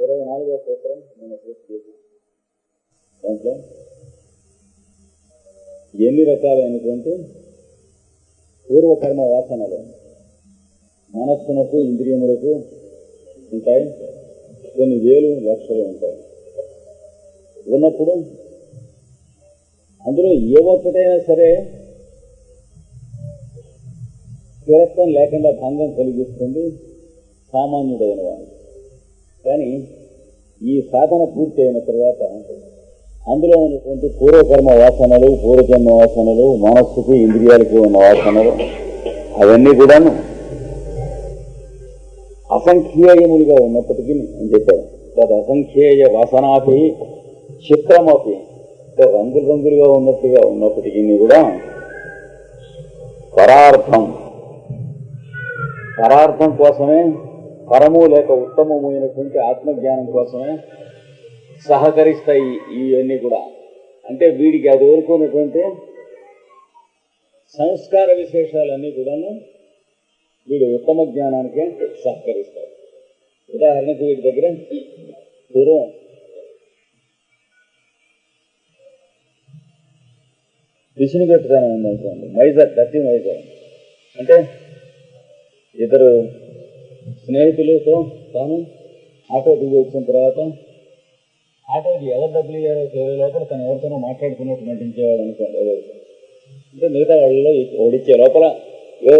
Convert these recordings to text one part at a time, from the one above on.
ఇరవై నాలుగో సూత్రం నేను దాంట్లో ఎన్ని రకాలైనటువంటి పూర్వకర్మ వాసనలు? మనస్సునకు ఇంద్రియములకు ఉంటాయి. కొన్ని వేలు లక్షలు ఉంటాయి. ఉన్నప్పుడు అందులో ఏ ఒక్కటైనా సరే స్థిరత్వం లేకుండా భంగం కలిగిస్తుంది. సామాన్యుడైన వాడు కానీ ఈ సాధన పూర్తి అయిన తర్వాత అందులో ఉన్నటువంటి పూర్వకర్మ వాసనలు పూర్వజన్మ వాసనలు మనస్సుకి ఇంద్రియాలకి ఉన్న వాసనలు అవన్నీ కూడాను అసంఖ్యేయములుగా ఉన్నప్పటికీ అని చెప్పారు తద్ అసంఖ్యేయ వాసనాపి చిత్రమపి రంగులు రంగులుగా ఉన్నట్టుగా ఉన్నప్పటికీ కూడా పరార్థం. పరార్థం కోసమే పరము లేక ఉత్తమమైనటువంటి ఆత్మజ్ఞానం కోసమే సహకరిస్తాయి ఇవన్నీ కూడా. అంటే వీడికి అది కోరుకున్నటువంటి సంస్కార విశేషాలన్నీ కూడాను వీడు ఉత్తమ జ్ఞానానికే సహకరిస్తాయి ఉదాహరణకు వీడి దగ్గర పూర్వం విష్ణుగట్టుగానే ఉందనుకోండి. Miser dirty miser. అంటే ఇద్దరు స్నేహితులతో తాను ఆటో దిగి వచ్చిన తర్వాత ఆటోకి ఎవరు డబ్బులు ఇవ్వాలో తెలియ లోపల తను ఎవరితోనో మాట్లాడుకున్నట్టు నటించేవాడు అనుకోండి ఎవరు అంటే మిగతా వాళ్ళలో ఓడిచ్చే లోపల ఏ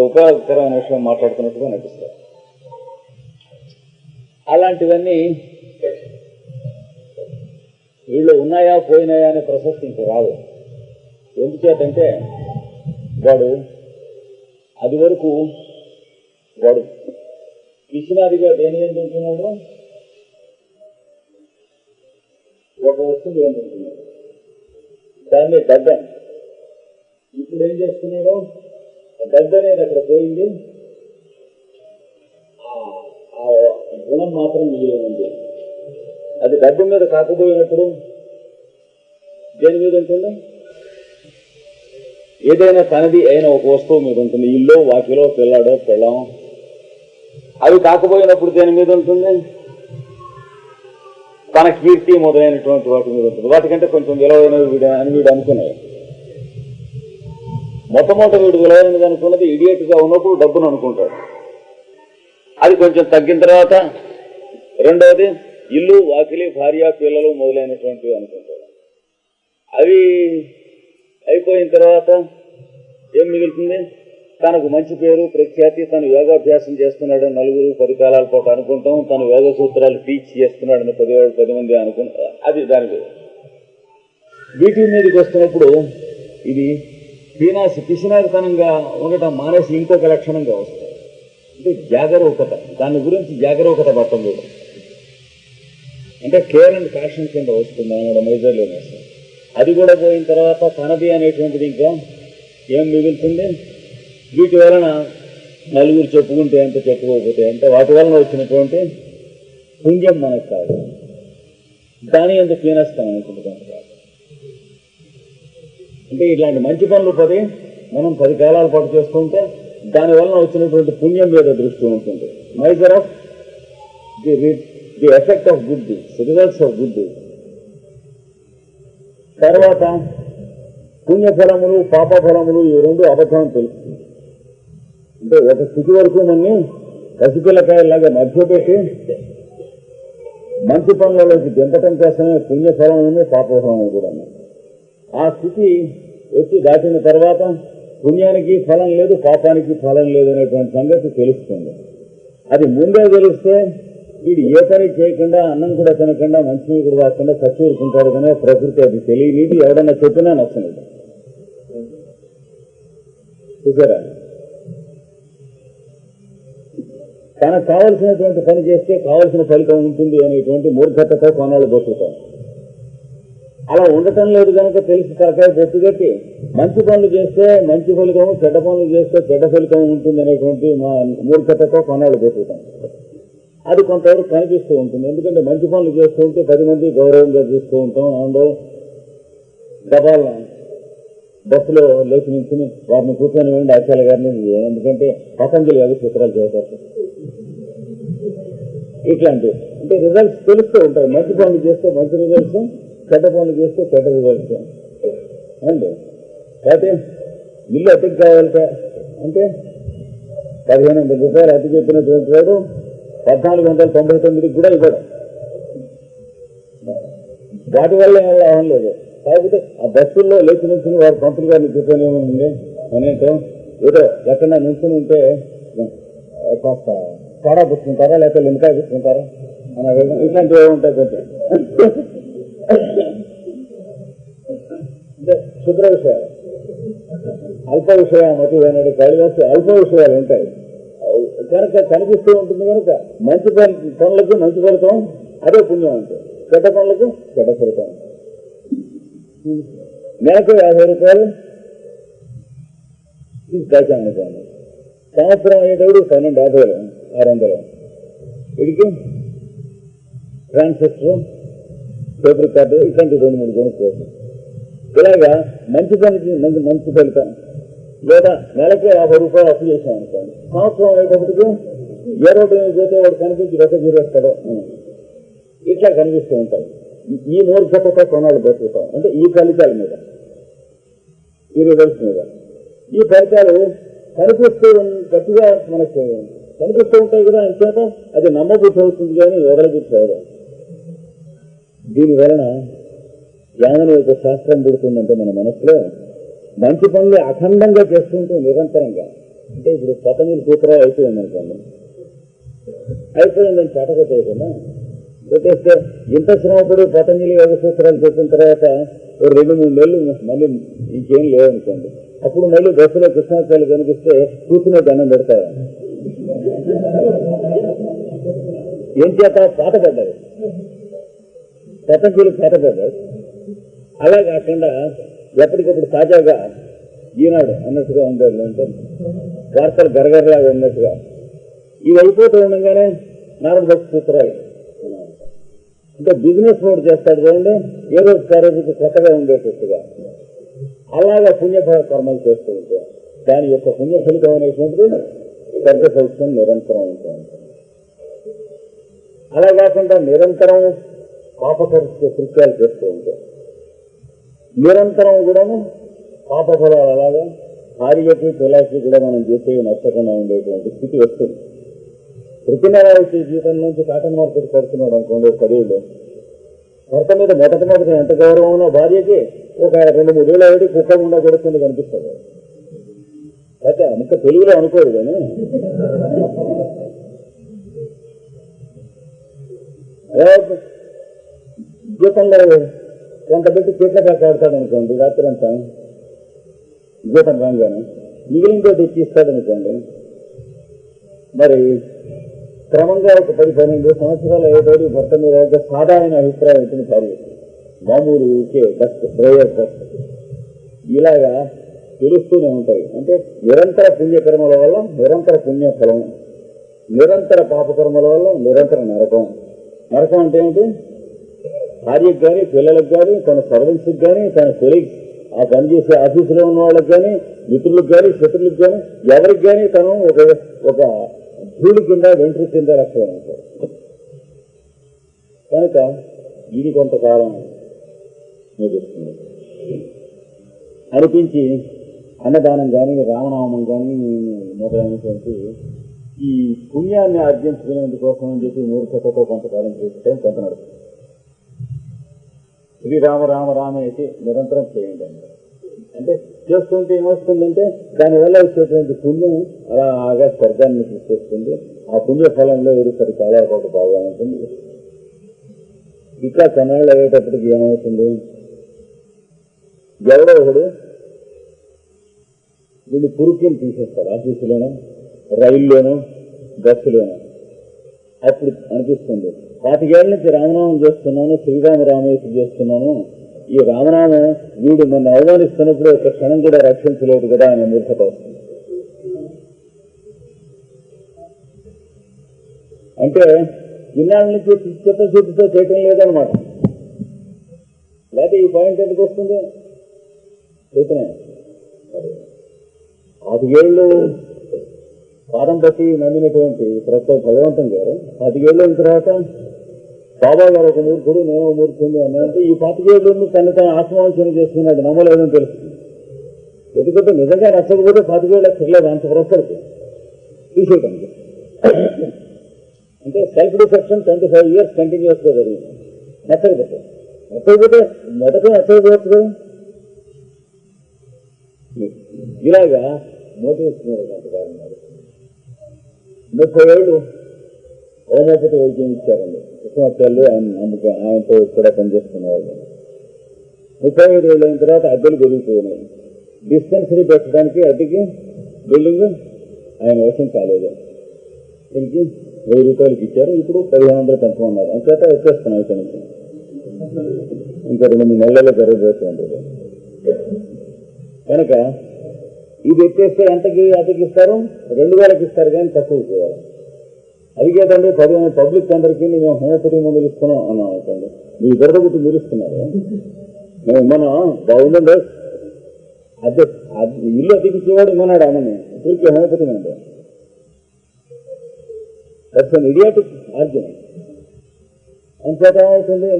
ఉపయోగకరమైన విషయం మాట్లాడుతున్నట్టుగా నటిస్తారు. అలాంటివన్నీ వీళ్ళు ఉన్నాయా పోయినాయా అనే ప్రసక్తి ఇంక రాదు. ఎందుచేతంటే వాడు అది వరకు వాడు మిషనరీగా దేని ఏం ఉంటున్నాడు? ఒక వస్తువు ఎందు ఉంటున్నాడు? దాన్ని దడ్డ ఇప్పుడు ఏం చేస్తున్నాడు? దడ్డ అనేది అక్కడ పోయింది. ఆ- ఆ గుణం మాత్రం మిగిలి ఉంది. అది డబ్బు మీద కాకపోయినప్పుడు దేని మీద ఉంటుంది? ఏదైనా తనది అయిన ఒక వస్తువు మీద ఉంటుంది. ఇల్లు వాకిలో పిల్లాడో పిల్లం అవి కాకపోయినప్పుడు దేని మీద ఉంటుంది? తన కీర్తి మొదలైనటువంటి వాటి మీద ఉంటుంది. వాటికంటే కొంచెం విలువైనవి వీడు అని వీడు అనుకున్నాయి మొట్టమొదటి వీడు విలువైనది అనుకున్నది ఇడియట్గా ఉన్నప్పుడు డబ్బును అనుకుంటాడు. అది కొంచెం తగ్గిన తర్వాత రెండవది ఇల్లు వాకిలి భార్య పిల్లలు మొదలైనటువంటివి అనుకుంటాడు. అవి అయిపోయిన తర్వాత ఏం మిగులుతుంది? తనకు మంచి పేరు ప్రఖ్యాతి తను యోగాభ్యాసం చేస్తున్నాడని నలుగురు పరికాలాల పాటు అనుకుంటాం. తను యోగ సూత్రాలు టీచ్ చేస్తున్నాడని పది పది మంది అనుకుంటా అది దాని వీటి మీదకి వస్తున్నప్పుడు ఇది పీనాసి పిసినారితనంగా ఉండటం మానేసి ఇంకొక లక్షణంగా వస్తుంది. అంటే జాగరూకత దాని గురించి జాగరూకత పట్టం కూడా అంటే కేర్ అండ్ కాషన్ కింద వస్తుంది అన్నమాట మెజర్లీనెస్ అది కూడా పోయిన తర్వాత తనది అనేటువంటిది ఇంకా ఏం మిగులుతుంది? వీటి వలన నలుగురు చెప్పుకుంటే ఎంత చెప్పుకోకపోతే అంటే వాటి వలన వచ్చినటువంటి పుణ్యం మనకు కాదు. దాని ఎంత పీనస్తాం అనుకుంటున్నాం కాదు. అంటే ఇట్లాంటి మంచి పనులు పది మనం పది కాలాల పాటు చేస్తుంటే దాని వలన వచ్చినటువంటి పుణ్యం మీద దృష్టి ఉంటుంది. Miser of the the effect of good deeds results of good deeds తర్వాత పుణ్యఫలములు పాపఫలములు ఈ రెండు అబద్ధం తెలుసు. అంటే ఒక స్థితి వరకు మనని పసిపిల్లకాయలాగా మధ్యపెట్టి మంచి పనులలోకి దింపటం కోసమే పుణ్యఫలం ఉంది పాపఫలం కూడా ఉంది. ఆ స్థితి వచ్చి దాటిన తర్వాత పుణ్యానికి ఫలం లేదు పాపానికి ఫలం లేదు అనేటువంటి సంగతి తెలుస్తుంది. అది ముందే తెలిస్తే వీడు ఏ పని చేయకుండా అన్నం కూడా తినకుండా మంచి కూడా రాకుండా చచ్చూరుకుంటాడు కానీ ప్రకృతి అది తెలియనిది. ఎవడన్నా చెప్పినా నచ్చలేదు చూసారా? తనకు కావలసినటువంటి పని చేస్తే కావలసిన ఫలితం ఉంటుంది అనేటువంటి మూర్ఖతతో కొనాలు బతుకుతాం. అలా ఉండటం లేదు కనుక తెలిసి తరకాయ పెట్టుకట్టి మంచి పనులు చేస్తే మంచి ఫలితం చెడ్డ పనులు చేస్తే చెడ్డ ఫలితం ఉంటుంది అనేటువంటి మా మూర్ఖతతో కొనాలు బతుకుతాం. అది కొంతవరకు కనిపిస్తూ ఉంటుంది. ఎందుకంటే మంచి పనులు చేస్తూ ఉంటే పది మంది గౌరవంగా చూస్తూ ఉంటాం. అండ్ దబాల బస్సులో లేచి నించుని వారిని కూర్చొని ఉండి ఆచార్య గారిని. ఎందుకంటే పతంజలి యోగ చిత్రాలు చేస్తారు ఇట్లాంటివి. అంటే రిజల్ట్స్ తెలుస్తూ ఉంటాయి. మంచి పనులు చేస్తే మంచి రిజల్ట్స్ చెడ్డ పనులు చేస్తే చెడ్డ రిజల్ట్స్ అండి అయితే ఇల్లు అతికి కావాలట అంటే పదిహేను వందల రూపాయలు అతి చెప్పినటువంటి వాడు పద్నాలుగు వందల తొంభై తొమ్మిదికి కూడా ఇవ్వడం. వాటి వల్ల ఏం లేదు. కాకపోతే ఆ బస్సుల్లో లేచి నుంచుని వారు పంతులు గారిని కూర్చొని అనేటో ఏదో ఎక్కడ నుంచుని ఉంటే కాస్త కాడా పుచ్చుకుంటారా లేకపోతే లింకాయ పుచ్చుకుంటారా ఇట్లాంటివి ఏమి ఉంటాయి కొంచెం అంటే శుద్ర విషయాలు. అల్ప విషయామతి అనేది కాళిదాసు అల్ప విషయాలు ఉంటాయి. కనుక కనిపిస్తూ ఉంటుంది కనుక మంచి పని పనులకు మంచి ఫలితం అదే పుణ్యం అంటే చెడ్డ పనులకు చెడ్డ ఫలితం. నెలకు యాభై రూపాయలు. తీసుకొచ్చాను సంవత్సరం అయ్యేటప్పుడు పన్నెండు యాభై ఆరు వందలు వీడికి ట్రాన్సిస్టర్ పేపర్ కార్డు ఇట్లాంటి రెండు మూడు కొనుక్కోవచ్చు. ఇలాగా మంచి పనికి మంచి మంచి ఫలితం. లేదా నెలకే యాభై రూపాయలు అప్పు చేసాం అనుకోండి. సంవత్సరం అయ్యేటప్పటికి ఏ రోడ్డు మీద పోతే వాడు కనిపించి రెక్క తీరేస్తాడు ఇట్లా కనిపిస్తూ ఉంటాయి. ఈ- మూర్ఖతతో కొనాలి బతుకుతాం. అంటే ఈ ఫలితాల మీద. ఈ రిజల్ట్స్ మీద. ఈ ఫలితాలు కనిపిస్తూ గట్టిగా మనకు కనిపిస్తూ ఉంటాయి కదా అంచేత అది నమ్మబుద్ధి అవుతుంది కానీ వదలబుద్ధి అవదు దీని వలన జ్ఞానం యొక్క శాస్త్రం పుడుతుందంటే మన మనసులో మంచి పనులు అఖండంగా చేస్తుంటే నిరంతరంగా. అంటే ఇప్పుడు పతంజలి సూత్రం అయిపోయిందనుకోండి అయిపోయిందని చటక చేయకుండా పెట్టేస్తే ఇంత శ్రమపడి పతంజలి యోగ సూత్రాలు చెప్పిన తర్వాత రెండు మూడు నెలలు మళ్ళీ ఇంకేం లేవనుకోండి. అప్పుడు మళ్ళీ బస్సులో కృష్ణాచార్యులు కనిపిస్తే కూర్చునే దండం పెడతారు. ఏం చేత పాట పడ్డారు పతంజలి పాట అలా కాకుండా ఎప్పటికప్పుడు తాజాగా ఈనాడు అన్నట్టుగా ఉండేది అంటే వార్తలు గరగరలాగా ఉన్నట్టుగా. ఇవి అయిపోతూ ఉండగానే నారాయణ భక్తి సూత్రాలు అంటే బిజినెస్ మోడ్ చేస్తాడు చూడండి ఏ రోజు రోజుకి కొత్తగా ఉండేటట్టుగా. అలాగా పుణ్య కర్మలు చేస్తూ ఉంటాయి దాని యొక్క పుణ్య ఫలితం అనేటువంటిది పెద్ద ఫలితం నిరంతరం ఉంటుంది అలా కాకుండా నిరంతరం పాపకృత్య కృత్యాలు చేస్తూ ఉంటాయి. నిరంతరం కూడాను పాపఫలాలు అలాగా భార్యకి తులాసి కూడా మనం చేసేవి నచ్చకుండా ఉండేటువంటి స్థితి వస్తుంది. ప్రతి నెల వచ్చే జీతం నుంచి కాటన్ మార్కెట్ కడుతున్నాడు అనుకోండి ఒక ఖరీదు భర్త మీద మొదటి మొదటి ఎంత గౌరవం ఉన్నా భార్యకి ఒక రెండు మూడేళ్ళ ఏడు కుక్క గుండా కొడుతుంది కనిపిస్తుంది. అయితే అంత తెలుగులో అనుకోరు కానీ. అదే జీతంలో కొంత పెట్టి చీట్ల కాడతాడు అనుకోండి రాత్రి అంతా జీతం రాగానే మిగిలిన తోటి ఇస్తాడు అనుకోండి మరి క్రమంగా ఒక పది పన్నెండు సంవత్సరాలు అయ్యేటోడు భర్త మీద ఒక సాధారణ అభిప్రాయం ఉంటుంది భార్య మామూలు ఊరికే బస్ డ్రైవర్ బస్. ఇలాగా తెలుస్తూనే ఉంటాయి. అంటే నిరంతర పుణ్యకర్మల వల్ల నిరంతర పుణ్యఫలం నిరంతర పాపకర్మల వల్ల నిరంతర నరకం. నరకం అంటే ఏంటి? భార్యకు కానీ పిల్లలకు కానీ తన సర్వెంట్స్కి కానీ తన కొలీగ్స్ ఆ పనిచేసే ఆఫీసులో ఉన్న వాళ్ళకి కానీ మిత్రులకు కానీ శత్రులకు కానీ ఎవరికి కానీ తను ఒక ఒక ధూళి కింద వెంట్రు కింద రక్షణ కనుక ఇది కొంతకాలం నిలుస్తుంది అనిపించి అన్నదానం కానీ రామనామం కానీ మొదలైనటువంటి ఈ పుణ్యాన్ని ఆర్జించుకునేందుకోసం అని చెప్పి మూర్ఖతతో కొంతకాలం చేసేటం కొంత నడుస్తుంది. శ్రీరామ రామ రామ అయితే నిరంతరం చేయండి అన్నారు. అంటే చేస్తుంటే ఏమొస్తుందంటే దానివల్ల వచ్చేటువంటి పుణ్యం అలా ఆగా స్వర్గాన్ని తీసుకొస్తుంది. ఆ పుణ్య ఫలంలో ఏడుసరి కాలాపాటు బాగా ఉంటుంది. ఇట్లా కొన్నాళ్ళు అయ్యేటప్పటికి ఏమవుతుంది? ఎవడో ఒకడు వీళ్ళు పురుకిని తీసేస్తారు. ఆఫీసులోనో రైల్లోనో బస్సులోనో. అప్పుడు అనిపిస్తుంది. పాతికేళ్ళ నుంచి రామనామం చేస్తున్నాను శ్రీరామ రామేశ్వరి చేస్తున్నాను. ఈ రామనామం వీడు నన్ను అవమానిస్తున్నప్పుడు ఒక క్షణం కూడా రక్షించలేదు కదా అని మూర్ఖత వస్తుంది. అంటే ఇన్నాళ్ళ నుంచి చిత్తశుద్ధితో చేయటం లేదనమాట లేకపోతే ఈ పాయింట్ ఎందుకు వస్తుంది? చేతనే పాతికేళ్ళు పాదం బట్టి నమ్మినటువంటి ప్రొఫెసర్ భగవంతం గారు పదివేళ్ళు అయిన తర్వాత బాబా గారు ఒక మూర్ఖుడు నేను ఒక మూర్ఖుడు అన్నంటే ఈ పాతికేళ్ళు తను తను ఆత్మవంచన చేసుకున్నాడు నమ్మలేదని తెలుస్తుంది. ఎందుకంటే నిజంగా నచ్చకపోతే పాతికేళ్ళు తిరగలేదు అంత ప్రొఫెసర్కి తీసేయడానికి అంటే self deception twenty five years కంటిన్యూస్గా జరిగింది. నచ్చకపోతే. నచ్చకపోతే మొదట నచ్చకపోవచ్చు ఇలాగా మోటివేషనల్ గారు ఉన్నారు ముప్పై ఏళ్ళు హోమియోపతి వైద్యం ఇచ్చారండి కృష్ణాచార్యులు ఆయన అందుకే ఆయనతో కూడా పనిచేస్తున్నవాళ్ళు. ముప్పై ఐదు ఏళ్ళు అయిన తర్వాత అద్దెలు పెరిగిపోయినాయి డిస్పెన్సరీ పెట్టడానికి అద్దెకి బిల్డింగ్ ఆయన వశం కాలేదు. దీనికి వెయ్యి రూపాయలకి ఇచ్చారు. ఇప్పుడు పదిహేను వందలు పెంచమన్నారు అంచేత ఎక్కేస్తున్నాం ఇక్కడ నుంచి. ఇంకా రెండు మూడు నెలల్లో జరగబోతుంది కనుక ఇది ఎత్తేస్తే ఎంతకి అద్దెకి ఇస్తారు? రెండు వేలకి ఇస్తారు కానీ తక్కువ చేయాలి అడిగేదండి పది పబ్లిక్ అందరికీ మేము హోమియోపతి మందులు ఇస్తున్నాం అన్నాం అవుతుంది మీ ఇద్దరు గుర్తు మీరు ఇస్తున్నారు మేము మనం బాగుందండి అద్దె ఇల్లు అతికించేవాడు ఇచ్చేవాడు ఇమ్మన్నాడు అమ్మని ఊరికి హోమియోపతి మందు దట్స్ అన్ ఇడియాటిక్ ఆర్గ్యుమెంట్ అంతేత అవుతుంది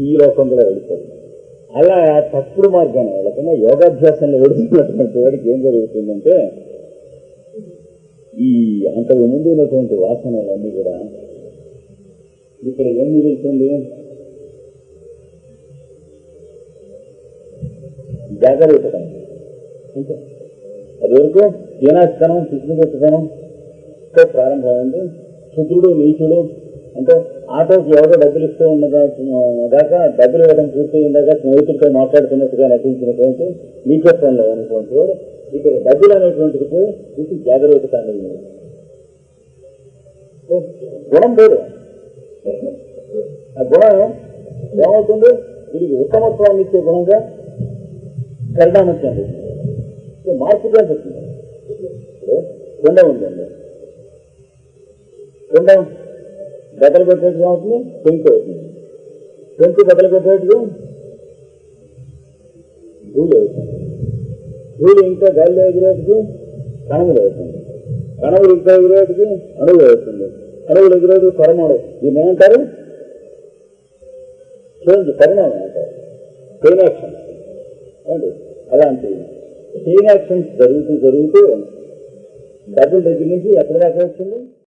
ఈ లోకంలో వెళ్ళిపోతుంది అలా తప్పుడు మార్గాన్ని వెళ్ళకుండా యోగాభ్యాసంలో వెడుతున్నటువంటి వాడికి ఏం జరుగుతుందంటే ఈ అంతకు ముందు ఉన్నటువంటి వాసనలన్నీ కూడా ఇక్కడ ఏం మిగులుతుంది? జాగ్రత్తగా. అంతే. అది వరకు ఈనాస్తనం పిచ్చిపెట్టడం ప్రారంభమైంది. శుద్ధుడు నీచుడు అంటే ఆటోకి ఎవరో డబ్బులు ఇస్తూ ఉండగా దాకా డబ్బులు ఇవ్వడం పూర్తి ఉండగా స్నేహితులతో మాట్లాడుతున్నట్టుగా నటించినటువంటి నీచత్వంలో ఉన్నటువంటి వాడు ఇక్కడ డబ్బులు అనేటువంటిది ఇది జాగ్రత్త అనేది గుణం లేదు ఆ గుణం ఏమవుతుంది? వీడికి ఉత్తమత్వాన్ని ఇచ్చే గుణంగా పరిణామం చెందుతుంది. మార్పుగా చెప్తుంది. కొండ ఉందండి. కొండ బద్దలు పెట్టేట్టుగా అవుతుంది పెంకు అవుతుంది. పెంకు బద్దలు పెట్టేట్టుగా ధూళి అవుతుంది. ధూళి ఇంకా గాలిలో ఎగిరేటికి కణములు అవుతుంది. కణములు ఇంకా ఎగిరేటికి అణువులు అవుతుంది. అణువులు ఎగిరేటికి పరమాణు. దీన్ని ఏమంటారు చేంజ్ పరిణామం అంటారు. చైన్ యాక్షన్ ఏంటి అలాంటి చైన్ యాక్షన్స్ జరుగుతూ జరుగుతూ డబ్బుల దగ్గర నుంచి ఎక్కడ దాకా వచ్చింది?